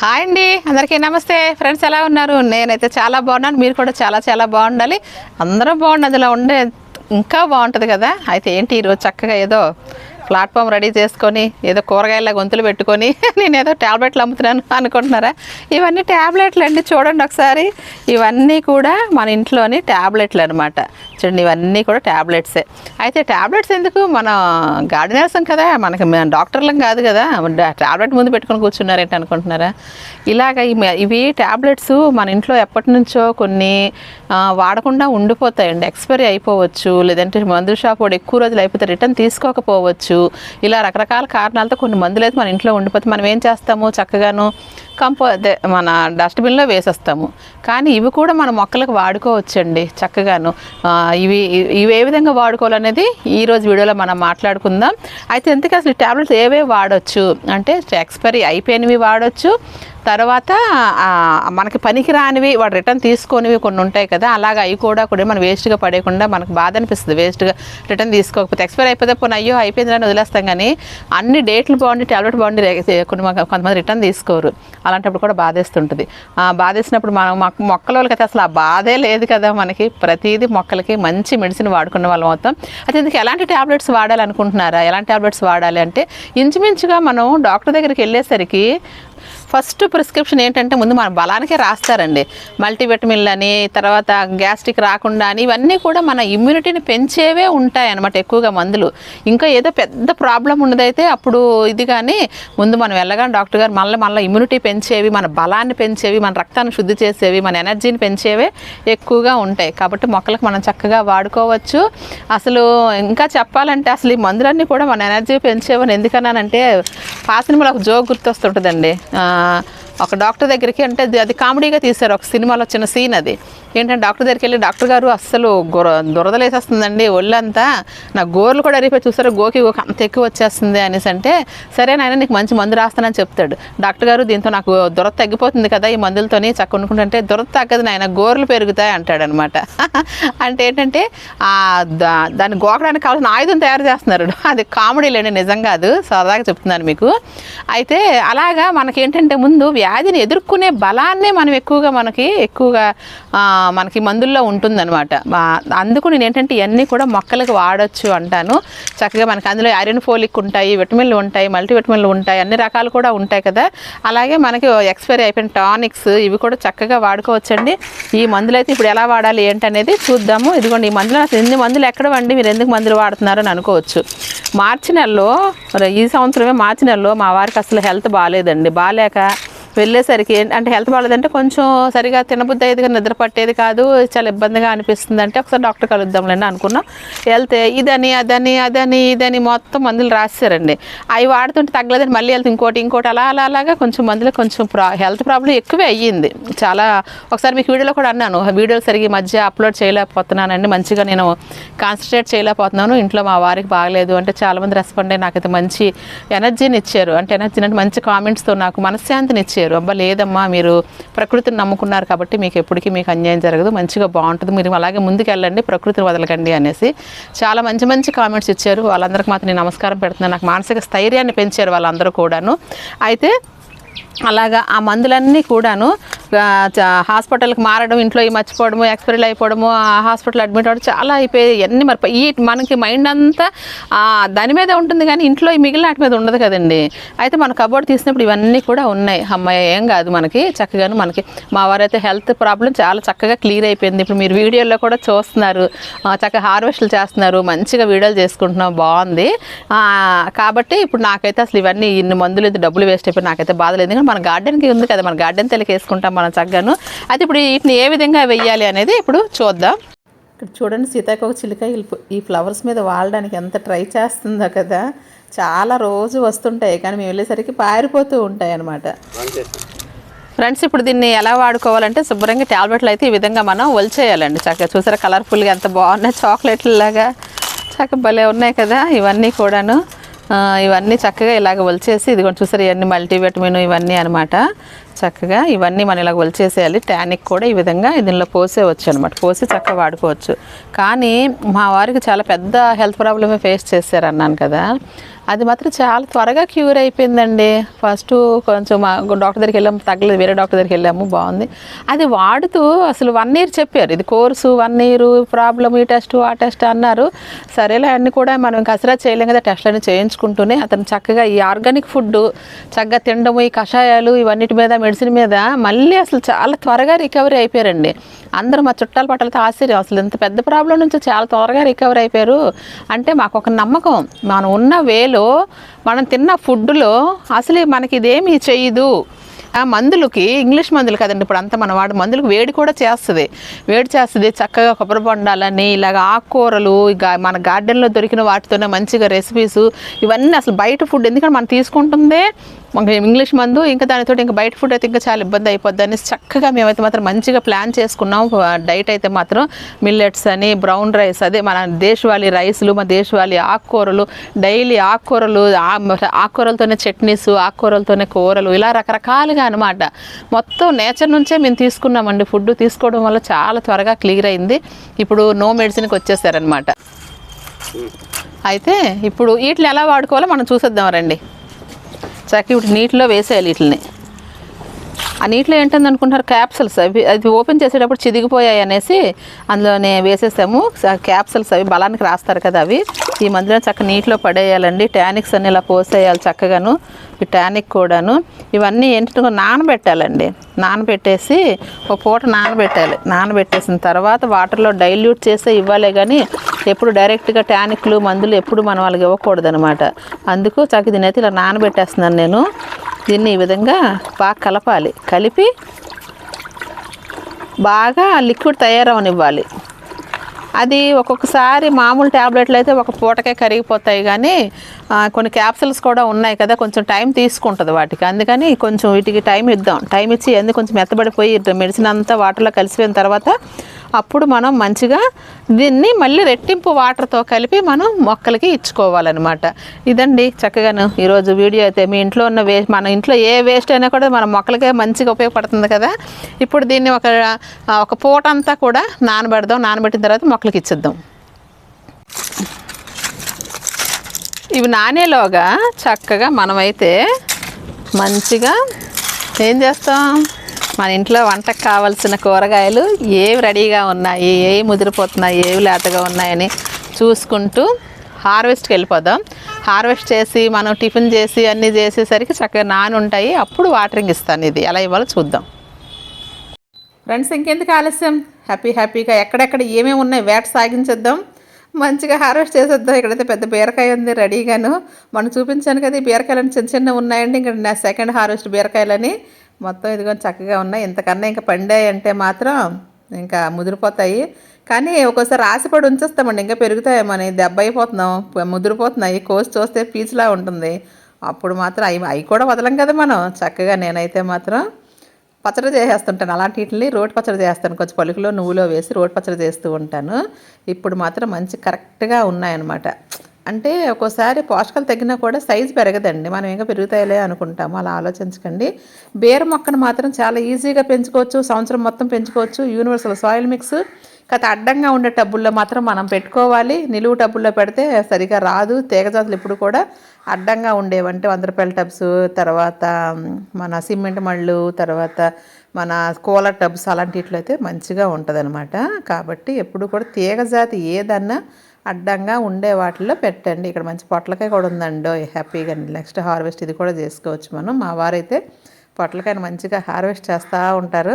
Hi అండి. అందరికీ నమస్తే. ఫ్రెండ్స్ ఎలా ఉన్నారు? నేనైతే చాలా బాగున్నాను. మీరు కూడా చాలా చాలా బాగుండాలి. అందరూ బాగుండి అందులో ఉండే ఇంకా బాగుంటుంది కదా. అయితే ఏంటి ఈరోజు చక్కగా ఏదో ప్లాట్ఫామ్ రెడీ చేసుకొని ఏదో కూరగాయల గొంతులు పెట్టుకొని నేను ఏదో ట్యాబ్లెట్లు అమ్ముతున్నాను అనుకుంటున్నారా? ఇవన్నీ ట్యాబ్లెట్లు అండి చూడండి ఒకసారి. ఇవన్నీ కూడా మన ఇంట్లోని ట్యాబ్లెట్లు అనమాట చూడండి ఇవన్నీ కూడా ట్యాబ్లెట్సే అయితే ట్యాబ్లెట్స్ ఎందుకు? మన గార్డెనర్సం కదా మనకి డాక్టర్లం కాదు కదా. ట్యాబ్లెట్ ముందు పెట్టుకొని కూర్చున్నారేంటి అనుకుంటున్నారా? ఇలాగ ఇవి ట్యాబ్లెట్స్ మన ఇంట్లో ఎప్పటి నుంచో కొన్ని వాడకుండా ఉండిపోతాయండి. ఎక్స్పైరీ అయిపోవచ్చు లేదంటే మందు షాప్ వాడు ఎక్కువ రోజులు అయిపోతే రిటర్న్ తీసుకోకపోవచ్చు. ఇలా రకరకాల కారణాలతో కొన్ని మందులు అయితే మన ఇంట్లో ఉండిపోతే మనం ఏం చేస్తాము? చక్కగాను కంపో మన డస్ట్బిన్లో వేసేస్తాము. కానీ ఇవి కూడా మన మొక్కలకు వాడుకోవచ్చండి చక్కగాను. ఇవి ఇవి ఏ విధంగా వాడుకోవాలనేది ఈరోజు వీడియోలో మనం మాట్లాడుకుందాం. అయితే ఎందుకు అసలు ట్యాబ్లెట్స్ ఏవే వాడొచ్చు? అంటే ఎక్స్పైరీ అయిపోయినవి వాడొచ్చు. తర్వాత మనకి పనికిరానివి వాడు రిటర్న్ తీసుకొనివి కొన్ని ఉంటాయి కదా అలాగ అవి కూడా కూడా మనం వేస్ట్గా పడేయకుండా మనకు బాధ అనిపిస్తుంది. వేస్ట్గా రిటర్న్ తీసుకోకపోతే ఎక్స్పైర్ అయిపోతే పోనీ అయ్యో అయిపోయిందని వదిలేస్తాం కానీ అన్ని డేట్లు బాగుండి టాబ్లెట్ బాగుండి కొన్ని కొంతమంది రిటర్న్ తీసుకోరు. అలాంటప్పుడు కూడా బాధేస్తుంటుంది. బాధేసినప్పుడు మనం మొక్కల వాళ్ళకైతే అసలు ఆ బాధే లేదు కదా మనకి. ప్రతిదీ మొక్కలకి మంచి మెడిసిన్ వాడుకున్న వాళ్ళం మొత్తం అయితే ఇందుకు ఎలాంటి ట్యాబ్లెట్స్ వాడాలనుకుంటున్నారా? ఎలాంటి ట్యాబ్లెట్స్ వాడాలి అంటే ఇంచుమించుగా మనం డాక్టర్ దగ్గరికి వెళ్ళేసరికి ఫస్ట్ ప్రిస్క్రిప్షన్ ఏంటంటే ముందు మన బలానికే రాస్తారండి. మల్టీవిటమిన్లు అని తర్వాత గ్యాస్ట్రిక్ రాకుండా అని ఇవన్నీ కూడా మన ఇమ్యూనిటీని పెంచేవే ఉంటాయి అన్నమాట ఎక్కువగా మందులు. ఇంకా ఏదో పెద్ద ప్రాబ్లం ఉన్నదైతే అప్పుడు ఇది కానీ ముందు మనం వెళ్ళగానే డాక్టర్ గారు మళ్ళీ మళ్ళీ ఇమ్యూనిటీ పెంచేవి మన బలాన్ని పెంచేవి మన రక్తాన్ని శుద్ధి చేసేవి మన ఎనర్జీని పెంచేవే ఎక్కువగా ఉంటాయి. కాబట్టి మొక్కలకు మనం చక్కగా వాడుకోవచ్చు. అసలు ఇంకా చెప్పాలంటే అసలు ఈ మందులన్నీ కూడా మన ఎనర్జీ పెంచేవని ఎందుకన్నానంటే పాసిన మనకు ఒక జోక్ గుర్తొస్తుంటుందండి. ఒక డాక్టర్ దగ్గరికి అంటే అది- అది కామెడీగా తీశారు ఒక సినిమాలో చిన్న సీన్ అది. ఏంటంటే డాక్టర్ దగ్గరికి వెళ్ళి డాక్టర్ గారు అస్సలు గొర దురదలేసేస్తుందండి ఒళ్ళంతా. నా గోర్లు కూడా అరిపోయి చూసారు గోకి గోకి అంత ఎక్కువ వచ్చేస్తుంది అనేసి అంటే సరే నాయన నీకు మంచి మందు రాస్తానని చెప్తాడు. డాక్టర్ గారు దీంతో నాకు దురద తగ్గిపోతుంది కదా ఈ మందులతోని చక్క వండుకుంటుంటే దురద తగ్గదు నాయన గోర్లు పెరుగుతాయి అంటాడనమాట. అంటే ఏంటంటే దా- దాన్ని గోకడానికి కావాల్సిన ఆయుధం తయారు చేస్తున్నారు. అది కామెడీ లేండి నిజం కాదు. సరదాగా చెప్తున్నాను మీకు. అయితే అలాగా మనకి ఏంటంటే ముందు వ్యాధిని ఎదుర్కొనే బలాన్నే మనం ఎక్కువగా మనకి ఎక్కువగా మనకి మందుల్లో ఉంటుందన్నమాట. అందుకు నేను ఏంటంటే ఇవన్నీ కూడా మొక్కలకు వాడచ్చు అంటాను. చక్కగా మనకి అందులో ఐరన్ ఫోలిక్ ఉంటాయి విటమిన్లు ఉంటాయి మల్టీవిటమిన్లు ఉంటాయి అన్ని రకాలు కూడా ఉంటాయి కదా. అలాగే మనకి ఎక్స్పైరీ అయిపోయిన టానిక్స్ ఇవి కూడా చక్కగా వాడుకోవచ్చండి. ఈ మందులు అయితే ఇప్పుడు ఎలా వాడాలి ఏంటనేది చూద్దాము. ఇదిగోండి ఈ మందులు ఎన్ని మందులు ఎక్కడ వండి మీరు ఎందుకు మందులు వాడుతున్నారు అని అనుకోవచ్చు. మార్చి నెలలో ఈ సంవత్సరమే మార్చి నెలలో మా వారికి అసలు హెల్త్ బాగాలేదండి. బాగాలేక వెళ్ళేసరికి అంటే హెల్త్ బాగాలేదంటే కొంచెం సరిగా తినబుద్ధి అయ్యేది నిద్ర పట్టేది కాదు. చాలా ఇబ్బందిగా అనిపిస్తుంది అంటే ఒకసారి డాక్టర్ కలుద్దాంలేండి అనుకున్నాం. వెళ్తే ఇదని అదని అదని ఇదని మొత్తం మందులు రాశారండి అవి వాడుతుంటే తగ్గలేదని మళ్ళీ వెళ్తే ఇంకోటి ఇంకోటి అలా అలా అలాగా కొంచెం మందులు కొంచెం ప్రా హెల్త్ ప్రాబ్లం ఎక్కువే అయ్యింది. చాలా ఒకసారి మీకు వీడియోలో కూడా అన్నాను. వీడియోలు సరిగ్గా మధ్య అప్లోడ్ చేయలేకపోతున్నానండి. మంచిగా నేను కాన్సన్ట్రేట్ చేయలేకపోతున్నాను. ఇంట్లో మా వారికి బాగలేదు అంటే చాలామంది రెస్పాండ్ అయ్యి నాకైతే మంచి ఎనర్జీని ఇచ్చారు. అంటే ఎనర్జీ అంటే మంచి కామెంట్స్తో నాకు మనశ్శాంతిని ఇచ్చారు. అబ్బా లేదమ్మా మీరు ప్రకృతిని నమ్ముకున్నారు కాబట్టి మీకు ఎప్పటికీ మీకు అన్యాయం జరగదు. మంచిగా బాగుంటుంది. మీరు అలాగే ముందుకు వెళ్ళండి ప్రకృతిని వదలకండి అనేసి చాలా మంచి మంచి కామెంట్స్ ఇచ్చారు. వాళ్ళందరికీ మాత్రం నేను నమస్కారం పెడుతున్నాను నాకు మానసిక స్థైర్యాన్ని పెంచారు వాళ్ళందరూ కూడాను. అయితే అలాగా ఆ మందులన్నీ కూడాను హాస్పిటల్కి మారడం ఇంట్లో మర్చిపోవడము ఎక్స్పైరీ అయిపోవడము ఆ హాస్పిటల్ అడ్మిట్ అవ్వడం చాలా అయిపోయి అన్ని మరి ఈ మనకి మైండ్ అంతా దాని మీద ఉంటుంది కానీ ఇంట్లో ఈ మిగిలిన వాటి మీద ఉండదు కదండి. అయితే మన కబోర్డ్ తీసినప్పుడు ఇవన్నీ కూడా ఉన్నాయి. అమ్మాయి ఏం కాదు మనకి. చక్కగాను మనకి మా వారైతే హెల్త్ ప్రాబ్లం చాలా చక్కగా క్లియర్ అయిపోయింది. ఇప్పుడు మీరు వీడియోలో కూడా చూస్తున్నారు. చక్కగా హార్వెస్ట్లు చేస్తున్నారు. మంచిగా వీడియోలు చేసుకుంటున్నాం. బాగుంది. కాబట్టి ఇప్పుడు నాకైతే అసలు ఇవన్నీ ఇన్ని మందులు డబ్బులు వేస్ట్ అయిపోయి నాకైతే బాధలేదు మన గార్డెన్కి ఉంది కదా మన గార్డెన్ తెలికి వేసుకుంటాం మనం చక్కగాను. అయితే ఇప్పుడు వీటిని ఏ విధంగా వెయ్యాలి అనేది ఇప్పుడు చూద్దాం. ఇక్కడ చూడండి సీతాకోక చిలుక ఈ ఫ్లవర్స్ మీద వాడడానికి ఎంత ట్రై చేస్తుందో కదా. చాలా రోజు వస్తుంటాయి కానీ మేము వెళ్ళేసరికి పారిపోతూ ఉంటాయి అన్నమాట. ఫ్రెండ్స్ ఇప్పుడు దీన్ని ఎలా వాడుకోవాలంటే శుభ్రంగా ట్యాబ్లెట్లు అయితే ఈ విధంగా మనం ఒలిచేయాలండి చక్కగా చూసారా కలర్ఫుల్గా ఎంత బాగున్నాయి చాక్లెట్లు లాగా. చక్కగా భలే ఉన్నాయి కదా ఇవన్నీ కూడాను. ఇవన్నీ చక్కగా ఇలాగ ఒలిచేసి ఇదిగోండి చూసారు ఇవన్నీ మల్టీవిటమిన్ ఇవన్నీ అనమాట. చక్కగా ఇవన్నీ మనం ఇలా ఒలిచేసేయాలి. టానిక్ కూడా ఈ విధంగా దీనిలో పోసేవచ్చు అనమాట. పోసి చక్కగా వాడుకోవచ్చు. కానీ మా వారికి చాలా పెద్ద హెల్త్ ప్రాబ్లమే ఫేస్ చేశారు అన్నాను కదా. అది మాత్రం చాలా త్వరగా క్యూర్ అయిపోయిందండి. ఫస్ట్ కొంచెం మా డాక్టర్ దగ్గరికి వెళ్ళాము తగ్గలేదు వేరే డాక్టర్ దగ్గరికి వెళ్ళాము బాగుంది. అది వాడుతూ అసలు వన్ ఇయర్ చెప్పారు. ఇది కోర్సు వన్ ఇయర్ ప్రాబ్లం ఈ టెస్ట్ ఆ టెస్ట్ అన్నారు. సరేలే అన్నీ కూడా మనం కసరా చేయలేం కదా టెస్ట్లన్నీ చేయించుకుంటూనే అతను చక్కగా ఈ ఆర్గానిక్ ఫుడ్ చక్కగా తినడము ఈ కషాయాలు ఇవన్నిటి మీద మెడిసిన్ మీద మళ్ళీ అసలు చాలా త్వరగా రికవరీ అయిపోయారండి. అందరూ మా చుట్టాల పట్టాలతో ఆశ్చర్యం. అసలు ఇంత పెద్ద ప్రాబ్లం నుంచి చాలా త్వరగా రికవర్ అయిపోయారు. అంటే మాకు ఒక నమ్మకం. మనం ఉన్న వేలో మనం తిన్న ఫుడ్లో అసలు మనకి ఇదేమీ చేయదు. ఆ మందులకి ఇంగ్లీష్ మందులు కదండి. ఇప్పుడు అంత మన వాడు మందులకు వేడి కూడా చేస్తుంది. వేడి చేస్తుంది చక్కగా కొబ్బరి బొండాలని ఇలాగ ఆకుకూరలు మన గార్డెన్లో దొరికిన వాటితోనే మంచిగా రెసిపీస్ ఇవన్నీ అసలు బయట ఫుడ్ ఎందుకంటే మనం తీసుకుంటుందే మనకి ఇంగ్లీష్ మందు ఇంకా దానితో ఇంకా బయట ఫుడ్ అయితే ఇంకా చాలా ఇబ్బంది అయిపోద్ది అనేసి చక్కగా మేమైతే మాత్రం మంచిగా ప్లాన్ చేసుకున్నాం. డైట్ అయితే మాత్రం మిల్లెట్స్ అని బ్రౌన్ రైస్ అదే మన దేశవాళీ రైస్లు మన దేశవాళీ ఆకుకూరలు డైలీ ఆకుకూరలు ఆకుకూరలతోనే చట్నీస్ ఆకుకూరలతోనే కూరలు ఇలా రకరకాలుగా అనమాట మొత్తం నేచర్ నుంచే మేము తీసుకున్నామండి. ఫుడ్ తీసుకోవడం వల్ల చాలా త్వరగా క్లియర్ అయింది. ఇప్పుడు నో మెడిసిన్కి వచ్చేసారనమాట అయితే ఇప్పుడు వీటిని ఎలా వాడుకోవాలో మనం చూసేద్దాం రండి. చక్క ఇప్పుడు నీటిలో వేసేయాలి వీటిని. ఆ నీటిలో ఏంటంది అనుకుంటారు క్యాప్సల్స్ అవి అది ఓపెన్ చేసేటప్పుడు చిదిగిపోయాయి అనేసి అందులోనే వేసేసాము. క్యాప్సల్స్ అవి బలానికి రాస్తారు కదా అవి. ఈ మధ్యలో చక్కగా నీటిలో పడేయాలండి. టానిక్స్ అన్ని ఇలా పోసేయాలి చక్కగాను. ఈ టానిక్ కూడాను. ఇవన్నీ ఏంటంటే నానబెట్టాలండి. నానబెట్టేసి ఒక పూట నానబెట్టాలి. నానబెట్టేసిన తర్వాత వాటర్లో డైల్యూట్ చేసే ఇవ్వాలి కానీ ఎప్పుడు డైరెక్ట్గా టానిక్లు మందులు ఎప్పుడు మనం వాళ్ళకి ఇవ్వకూడదు అనమాట అందుకు చక్క దీని అయితే ఇలా నానబెట్టేస్తున్నాను నేను. దీన్ని ఈ విధంగా బాగా కలపాలి. కలిపి బాగా లిక్విడ్ తయారవనివ్వాలి. అది ఒక్కొక్కసారి మామూలు ట్యాబ్లెట్లు అయితే ఒక పూటకే కరిగిపోతాయి కానీ కొన్ని క్యాప్సిల్స్ కూడా ఉన్నాయి కదా కొంచెం టైం తీసుకుంటుంది వాటికి. అందుకని కొంచెం వీటికి టైం ఇద్దాం. టైం ఇచ్చి ఎందుకు కొంచెం మెత్తబడిపోయి మెడిసిన్ అంతా వాటర్లో కలిసిపోయిన తర్వాత అప్పుడు మనం మంచిగా దీన్ని మళ్ళీ రెట్టింపు వాటర్తో కలిపి మనం మొక్కలకి ఇచ్చుకోవాలన్నమాట. ఇదండి చక్కగాను ఈరోజు వీడియో అయితే. మీ ఇంట్లో ఉన్న వే మన ఇంట్లో ఏ వేస్ట్ అయినా కూడా మన మొక్కలకే మంచిగా ఉపయోగపడుతుంది కదా. ఇప్పుడు దీన్ని ఒక ఒక పూట అంతా కూడా నానబెడదాం. నానబెట్టిన తర్వాత మొక్కలకి ఇచ్చేద్దాం. ఇవి నానేలోగా చక్కగా మనమైతే మంచిగా ఏం చేస్తాం? మన ఇంట్లో వంటకు కావాల్సిన కూరగాయలు ఏవి రెడీగా ఉన్నాయి ఏవి ముదిరిపోతున్నాయి ఏవి లేతగా ఉన్నాయని చూసుకుంటూ హార్వెస్ట్కి వెళ్ళిపోదాం. హార్వెస్ట్ చేసి మనం టిఫిన్ చేసి అన్నీ చేసేసరికి చక్కగా నాని ఉంటాయి అప్పుడు వాటరింగ్ ఇస్తాను ఇది. ఎలా ఇవ్వాలో చూద్దాం. ఫ్రెండ్స్ ఇంకెందుకు ఆలస్యం? హ్యాపీ హ్యాపీగా ఎక్కడెక్కడ ఏమేమి ఉన్నాయి వేట సాగించేద్దాం. మంచిగా హార్వెస్ట్ చేసేద్దాం. ఇక్కడైతే పెద్ద బీరకాయ ఉంది రెడీగాను. మనం చూపించాను కదా ఈ బీరకాయలని చిన్న చిన్న ఉన్నాయండి. ఇక్కడ నా సెకండ్ హార్వెస్ట్ బీరకాయలని మొత్తం ఇదిగో చక్కగా ఉన్నాయి. ఇంతకన్నా ఇంకా పండాయి అంటే మాత్రం ఇంకా ముదిరిపోతాయి. కానీ ఒక్కోసారి ఆశపడి ఉంచేస్తామండి. ఇంకా పెరుగుతాయేమని దెబ్బ అయిపోతున్నాం ముదిరిపోతున్నాయి. కోసి చూస్తే పీచులా ఉంటుంది. అప్పుడు మాత్రం అవి అవి కూడా వదలం కదా మనం. చక్కగా నేనైతే మాత్రం పచ్చడి చేసేస్తుంటాను. అలాంటి వీటిని రోటి పచ్చడి చేస్తాను. కొంచెం పలుకులో నువ్వులో వేసి రోటి పచ్చడి చేస్తూ ఉంటాను. ఇప్పుడు మాత్రం మంచి కరెక్ట్గా ఉన్నాయన్నమాట. అంటే ఒక్కోసారి పోషకాలు తగ్గినా కూడా సైజు పెరగదండి. మనం ఇంకా పెరుగుతాయిలే అనుకుంటాము. అలా ఆలోచించకండి. బీర మొక్కను మాత్రం చాలా ఈజీగా పెంచుకోవచ్చు. సంవత్సరం మొత్తం పెంచుకోవచ్చు. Universal soil mix. కథ అడ్డంగా ఉండే టబ్బుల్లో మాత్రం మనం పెట్టుకోవాలి. నిలువు టబ్బుల్లో పెడితే సరిగా రాదు. తీగజాతులు ఇప్పుడు కూడా అడ్డంగా ఉండేవంటే వంద రూపాయల టబ్స్ తర్వాత మన సిమెంట్ మళ్ళు తర్వాత మన కూలర్ టబ్స్ అలాంటి అయితే మంచిగా ఉంటుంది కాబట్టి ఎప్పుడు కూడా తీగజాతి ఏదన్నా అడ్డంగా ఉండే వాటిల్లో పెట్టండి. ఇక్కడ మంచి పొట్లకాయ కూడా ఉందండి హ్యాపీగా నెక్స్ట్ హార్వెస్ట్ ఇది కూడా చేసుకోవచ్చు మనం. మా వారైతే పొట్లకాయని మంచిగా హార్వెస్ట్ చేస్తూ ఉంటారు.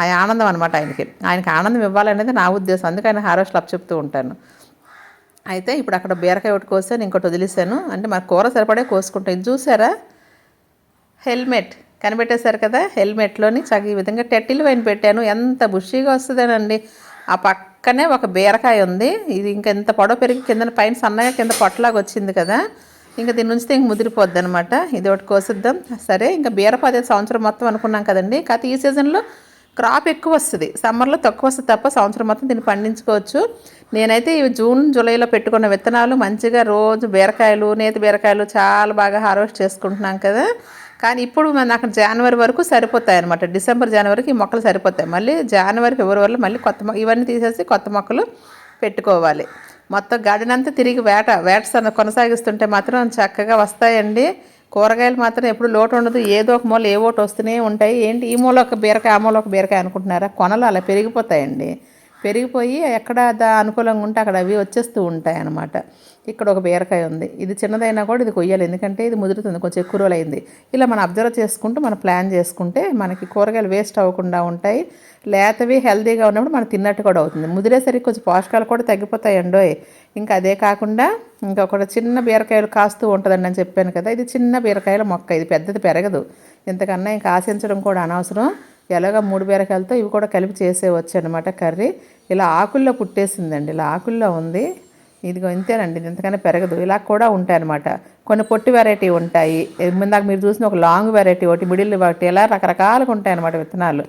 ఆ ఆనందం అనమాట ఆయనకి. ఆయనకి ఆనందం ఇవ్వాలనేది నా ఉద్దేశం. అందుకే ఆయన హార్వెస్ట్ లప్ చెప్తూ ఉంటాను. అయితే ఇప్పుడు అక్కడ బీరకాయ ఒకటి కోసాను ఇంకోటి వదిలేసాను. అంటే మన కూర సరిపడే కోసుకుంటాం. ఇది చూసారా? హెల్మెట్. కనిపెట్టేశారు కదా? హెల్మెట్లోని చగ ఈ విధంగా టెట్టిల్ వైన్ పెట్టాను. ఎంత బుషీగా వస్తుందేనండి. ఆ పక్కనే ఒక బీరకాయ ఉంది. ఇది ఇంకా ఎంత పొడవు పెరిగి కింద పైన సన్నగా కింద పొట్టలాగా వచ్చింది కదా. ఇంకా దీని నుంచి ఇంక ముదిరిపోద్ది అనమాట ఇది ఒకటి కోసిద్దాం. సరే ఇంకా బీరపాదే సంవత్సరం మొత్తం అనుకున్నాం కదండి. కాకపోతే ఈ సీజన్లో క్రాప్ ఎక్కువ వస్తుంది. సమ్మర్లో తక్కువ వస్తుంది తప్ప సంవత్సరం మొత్తం దీన్ని పండించుకోవచ్చు. నేనైతే ఇవి జూన్ జూలైలో పెట్టుకున్న విత్తనాలు మంచిగా రోజు బీరకాయలు నేతి బీరకాయలు చాలా బాగా హార్వెస్ట్ చేసుకుంటున్నాం కదా. కానీ ఇప్పుడు నాకు జనవరి వరకు సరిపోతాయి అనమాట డిసెంబర్ జనవరికి ఈ మొక్కలు సరిపోతాయి. మళ్ళీ జనవరి ఫిబ్రవరిలో మళ్ళీ కొత్త మొక్క ఇవన్నీ తీసేసి కొత్త మొక్కలు పెట్టుకోవాలి. మొత్తం గార్డెన్ అంతా తిరిగి వేట వేట కొనసాగిస్తుంటే మాత్రం చక్కగా వస్తాయండి. కూరగాయలు మాత్రం ఎప్పుడు లోటు ఉండదు. ఏదో ఒక మూల ఏ ఒకటి వస్తూనే ఉంటాయి. ఏంటి? ఈ మూల ఒక బీరకాయ ఆ మూల ఒక బీరకాయ అనుకుంటున్నారా? కొనలు అలా పెరిగిపోతాయండి. పెరిగిపోయి ఎక్కడ దా అనుకూలంగా ఉంటే అక్కడ అవి వచ్చేస్తూ ఉంటాయి అన్నమాట ఇక్కడ ఒక బీరకాయ ఉంది. ఇది చిన్నదైనా కూడా ఇది కొయ్యాలి. ఎందుకంటే ఇది ముదురుతుంది. కొంచెం ఎక్కువ రోజులు అయింది. ఇలా మనం అబ్జర్వ్ చేసుకుంటూ మనం ప్లాన్ చేసుకుంటే మనకి కూరగాయలు వేస్ట్ అవ్వకుండా ఉంటాయి. లేతవి హెల్తీగా ఉన్నప్పుడు మనం తిన్నట్టు కూడా అవుతుంది. ముదిరేసరికి కొంచెం పోషకాలు కూడా తగ్గిపోతాయండో ఇంకా అదే కాకుండా ఇంకొకటి చిన్న బీరకాయలు కాస్తూ ఉంటుందండి అని చెప్పాను కదా. ఇది చిన్న బీరకాయల మొక్క. ఇది పెద్దది పెరగదు. ఇంతకన్నా ఇంకా ఆశించడం కూడా అనవసరం. ఎలాగ మూడు బీరకాయలతో ఇవి కూడా కలిపి చేసేవచ్చు అనమాట కర్రీ. ఇలా ఆకుల్లో పుట్టేసిందండి. ఇలా ఆకుల్లో ఉంది. ఇదిగో ఇంతేనండి ఇంతకన్నా పెరగదు. ఇలా కూడా ఉంటాయి అనమాట కొన్ని పొట్టి వెరైటీ ఉంటాయి. ఇందాక మీరు చూసిన ఒక లాంగ్ వెరైటీ ఒకటి మిడిల్ ఒకటి ఇలా రకరకాలుగా ఉంటాయి అనమాట విత్తనాలు.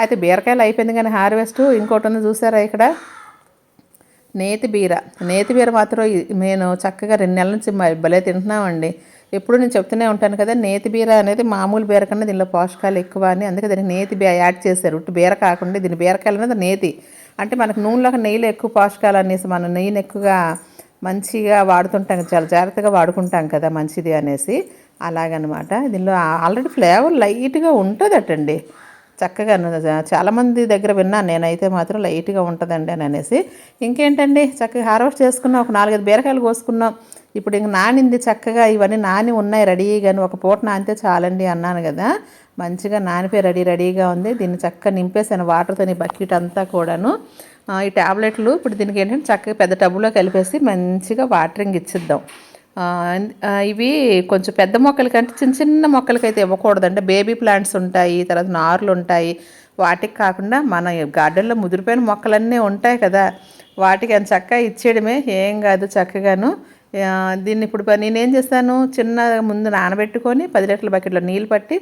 అయితే బీరకాయలు అయిపోయింది కానీ హార్వెస్ట్ ఇంకోటి ఉంది చూసారా ఇక్కడ? నేతి బీర. నేతి బీర మాత్రం నేను చక్కగా రెండు నెలల నుంచి భలే తింటున్నామండి. ఎప్పుడు నేను చెప్తూనే ఉంటాను కదా నేతి బీర అనేది మామూలు బీర కన్నా దీనిలో పోషకాలు ఎక్కువ అని. అందుకే దీనికి నేతి బీ యాడ్ చేశారు. ఉట్టి బీర కాకుండా దీని బీరకాయలు అనేది నేతి. అంటే మనకు నూనెలో నెయ్యిలో ఎక్కువ పోషకాలు అనేసి మనం నెయ్యిని ఎక్కువగా మంచిగా వాడుతుంటాం చాలా జాగ్రత్తగా వాడుకుంటాం కదా మంచిది అనేసి. అలాగనమాట. దీనిలో ఆల్రెడీ ఫ్లేవర్ లైట్గా ఉంటుందటండి. చక్కగా చాలామంది దగ్గర విన్నాను నేనైతే మాత్రం లైట్గా ఉంటుందండి అని అనేసి. ఇంకేంటండి? చక్కగా హార్వెస్ట్ చేసుకున్నాం ఒక నాలుగైదు బీరకాయలు కోసుకున్నాం. ఇప్పుడు ఇంక నానింది చక్కగా ఇవన్నీ నాని ఉన్నాయి రెడీ కానీ ఒక పూట నానితే చాలండి అన్నాను కదా. మంచిగా నానిపోయి రెడీ రెడీగా ఉంది. దీన్ని చక్కగా నింపేసాను వాటర్తో బకెట్ అంతా కూడాను. ఈ ట్యాబ్లెట్లు ఇప్పుడు దీనికి ఏంటంటే చక్కగా పెద్ద టబ్బులో కలిపేసి మంచిగా వాటరింగ్ ఇచ్చిద్దాం. ఇవి కొంచెం పెద్ద మొక్కలకంటే చిన్న చిన్న మొక్కలకైతే ఇవ్వకూడదు. అంటే బేబీ ప్లాంట్స్ ఉంటాయి తర్వాత నార్లు ఉంటాయి. వాటికి కాకుండా మన గార్డెన్లో ముదిరిపోయిన మొక్కలన్నీ ఉంటాయి కదా. వాటికి అంత చక్కగా ఇచ్చేయడమే. ఏం కాదు చక్కగాను. దీన్ని ఇప్పుడు నేను నేనేం చేస్తాను చిన్న ముందు నానబెట్టుకొని పది లీటర్ల బకెట్లో నీళ్ళు పట్టి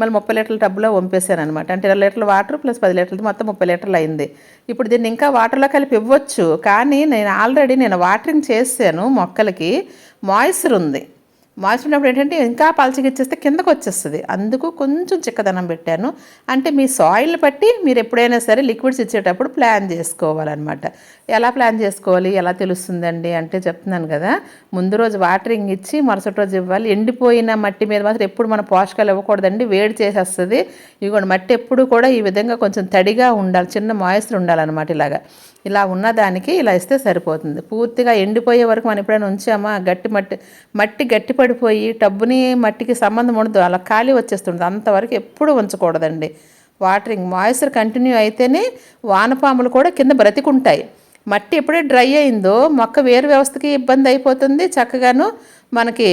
మళ్ళీ ముప్పై లీటర్ల టబ్లో వంపేసాను అనమాట అంటే ఇరవై లీటర్ల వాటర్ ప్లస్ పది లీటర్లు మొత్తం ముప్పై లీటర్లు అయింది. ఇప్పుడు దీన్ని ఇంకా వాటర్లో కలిపి ఇవ్వచ్చు కానీ నేను ఆల్రెడీ నేను వాటరింగ్ చేశాను మొక్కలకి మాయిశ్చర్ ఉంది. మాయిశ్చర్ ఏంటంటే ఇంకా పలచగా ఇచ్చేస్తే కిందకు వచ్చేస్తుంది. అందుకు కొంచెం చిక్కదనం పెట్టాను. అంటే మీ సాయిల్ని బట్టి మీరు ఎప్పుడైనా సరే లిక్విడ్స్ ఇచ్చేటప్పుడు ప్లాన్ చేసుకోవాలన్నమాట. ఎలా ప్లాన్ చేసుకోవాలి? ఎలా తెలుస్తుందండి? అంటే చెప్తున్నాను కదా ముందు రోజు వాటరింగ్ ఇచ్చి మరుసటి రోజు ఇవ్వాలి. ఎండిపోయిన మట్టి మీద మాత్రం ఎప్పుడు మన పోషకాలు ఇవ్వకూడదండి. వేడి చేసేస్తుంది. ఇదిగోండి మట్టి ఎప్పుడు కూడా ఈ విధంగా కొంచెం తడిగా ఉండాలి చిన్న మాయిస్టర్ ఉండాలన్నమాట ఇలాగా. ఇలా ఉన్నదానికి ఇలా ఇస్తే సరిపోతుంది. పూర్తిగా ఎండిపోయే వరకు మనం ఎప్పుడైనా ఉంచామా? గట్టి మట్టి మట్టి గట్టి పడిపోయి టబ్బుని మట్టికి సంబంధం ఉండదు. అలా ఖాళీ వచ్చేస్తుంది అంతవరకు ఎప్పుడు ఉంచకూడదండి. వాటరింగ్ మాయిశ్చర్ కంటిన్యూ అయితేనే వానపాములు కూడా కింద బ్రతికుంటాయి. మట్టి ఎప్పుడే డ్రై అయిందో మొక్క వేరు వ్యవస్థకి ఇబ్బంది అయిపోతుంది. చక్కగాను మనకి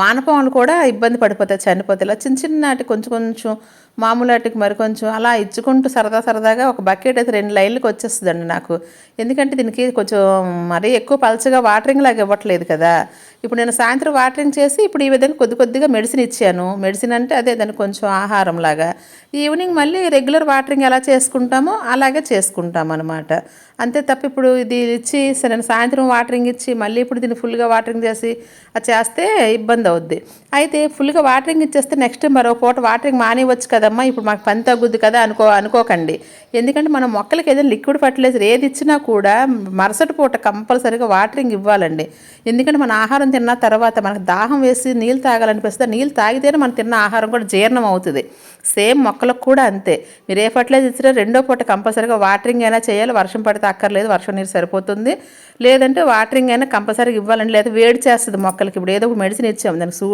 వానపాములు కూడా ఇబ్బంది పడిపోతాయి చనిపోతాయి. ఇలా చిన్న చిన్నటి కొంచెం కొంచెం మామూలు వాటికి మరి కొంచెం అలా ఇచ్చుకుంటూ సరదా సరదాగా ఒక బకెట్ అయితే రెండు లైన్లకు వచ్చేస్తుందండి నాకు. ఎందుకంటే దీనికి కొంచెం మరీ ఎక్కువ పలచగా వాటరింగ్ లాగా ఇవ్వట్లేదు కదా. ఇప్పుడు నేను సాయంత్రం వాటరింగ్ చేసి ఇప్పుడు ఈ విధంగా కొద్ది కొద్దిగా మెడిసిన్ ఇచ్చాను. మెడిసిన్ అంటే అదే దానికి కొంచెం ఆహారం లాగా. ఈవినింగ్ మళ్ళీ రెగ్యులర్ వాటరింగ్ ఎలా చేసుకుంటామో అలాగే చేసుకుంటాం అనమాట అంతే తప్ప ఇప్పుడు ఇది ఇచ్చి సరే నేను సాయంత్రం వాటరింగ్ ఇచ్చి మళ్ళీ ఇప్పుడు దీన్ని ఫుల్గా వాటరింగ్ చేసి అది చేస్తే ఇబ్బంది అవుద్ది. అయితే ఫుల్గా వాటరింగ్ ఇచ్చేస్తే నెక్స్ట్ మరో పూట వాటరింగ్ మానేవచ్చు కదమ్మా. ఇప్పుడు మాకు పని తగ్గుద్ది కదా అనుకో అనుకోకండి. ఎందుకంటే మనం మొక్కలకి ఏదైనా లిక్విడ్ ఫర్టిలైజర్ ఏది ఇచ్చినా కూడా మరుసటి పూట కంపల్సరీగా వాటరింగ్ ఇవ్వాలండి. ఎందుకంటే మన ఆహారం తిన్న తర్వాత మనకు దాహం వేసి నీళ్ళు తాగాలనిపిస్తే నీళ్ళు తాగితేనే మనం తిన్న ఆహారం కూడా జీర్ణం అవుతుంది. సేమ్ మొక్కలకు కూడా అంతే. మీరు ఏ ఫర్టిలైజర్ ఇచ్చినా రెండో పూట కంపల్సరీగా వాటరింగ్ అయినా చేయాలి. వర్షం పడితే అక్కర్లేదు వర్షం నీరు సరిపోతుంది. లేదంటే వాటరింగ్ అయినా కంపల్సరీగా ఇవ్వాలండి. లేదా వేడి చేస్తుంది మొక్కలకి. ఇప్పుడు ఏదో ఒక మెడిసిన్ ఇచ్చాము. దానికి సూ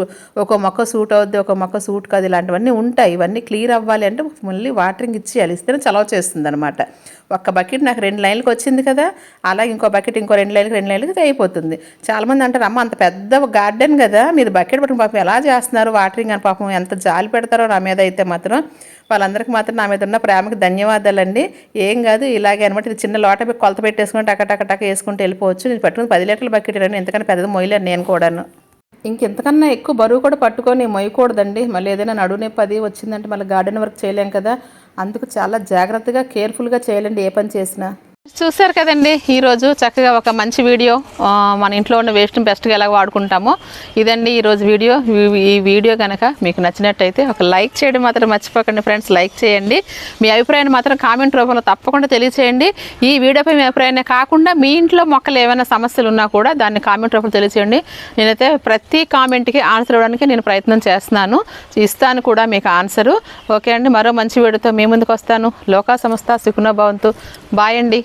ఒక మొక్క సూట్ అవుద్ది ఒక మొక్క సూట్ కాదు. ఇలాంటివన్నీ ఉంటాయి. ఇవన్నీ క్లియర్ అవ్వాలి అంటే మళ్ళీ వాటరింగ్ ఇచ్చేయాలి. ఇస్తేనే చలవ చేస్తుంది. అనమాట ఒక్క బకెట్ నాకు రెండు లైన్లకు వచ్చింది కదా అలాగే ఇంకో బకెట్ ఇంకో రెండు లైన్లకు రెండు లైన్లకు అయిపోతుంది. చాలామంది అంటారు అమ్మ అంత పెద్ద గార్డెన్ కదా మీరు బకెట్ పట్టుకుని పాపం ఎలా చేస్తున్నారు? వాటరింగ్ అని పాపం ఎంత జాలి పెడతారో నా మీద అయితే మాత్రం. వాళ్ళందరికీ మాత్రం నా మీద ఉన్న ప్రేమకి ధన్యవాదాలండి. ఏం కాదు ఇలాగే అనమాట ఇది చిన్న లోట కొలత పెట్టేసుకుని టక టక టక వేసుకుంటూ వెళ్ళిపోవచ్చు. నేను పట్టుకుని పది లీటర్ల బకెట్ రండి ఎందుకంటే పెద్దది మొయ్యలేను నేను కూడాను. ఇంకెంతకన్నా ఎక్కువ బరువు కూడా పట్టుకొని మొయ్యకూడదండి. మళ్ళీ ఏదైనా నడువు నొప్పి అది వచ్చిందంటే మళ్ళీ గార్డెన్ వర్క్ చేయలేం కదా. అందుకు చాలా జాగ్రత్తగా కేర్ఫుల్గా చేయాలండి ఏ పని చేసినా. చూసారు కదండి ఈరోజు చక్కగా ఒక మంచి వీడియో మన ఇంట్లో ఉన్న వేస్ట్ని బెస్ట్గా ఎలా వాడుకుంటామో. ఇదండి ఈరోజు వీడియో. ఈ- వీడియో కనుక మీకు నచ్చినట్టయితే ఒక లైక్ చేయడం మాత్రం మర్చిపోకండి ఫ్రెండ్స్ లైక్ చేయండి. మీ అభిప్రాయాన్ని మాత్రం కామెంట్ రూపంలో తప్పకుండా తెలియచేయండి. ఈ వీడియోపై మీ అభిప్రాయాన్ని కాకుండా మీ ఇంట్లో మొక్కలు ఏమైనా సమస్యలు ఉన్నా కూడా దాన్ని కామెంట్ రూపంలో తెలియచేయండి. నేనైతే ప్రతి కామెంట్కి ఆన్సర్ ఇవ్వడానికి నేను ప్రయత్నం చేస్తున్నాను. ఇస్తాను కూడా మీకు ఆన్సరు ఓకే అండి మరో మంచి వీడియోతో మీ ముందుకు వస్తాను. లోకా సంస్థ సుఖనో భవంతు. బాయ్ అండి.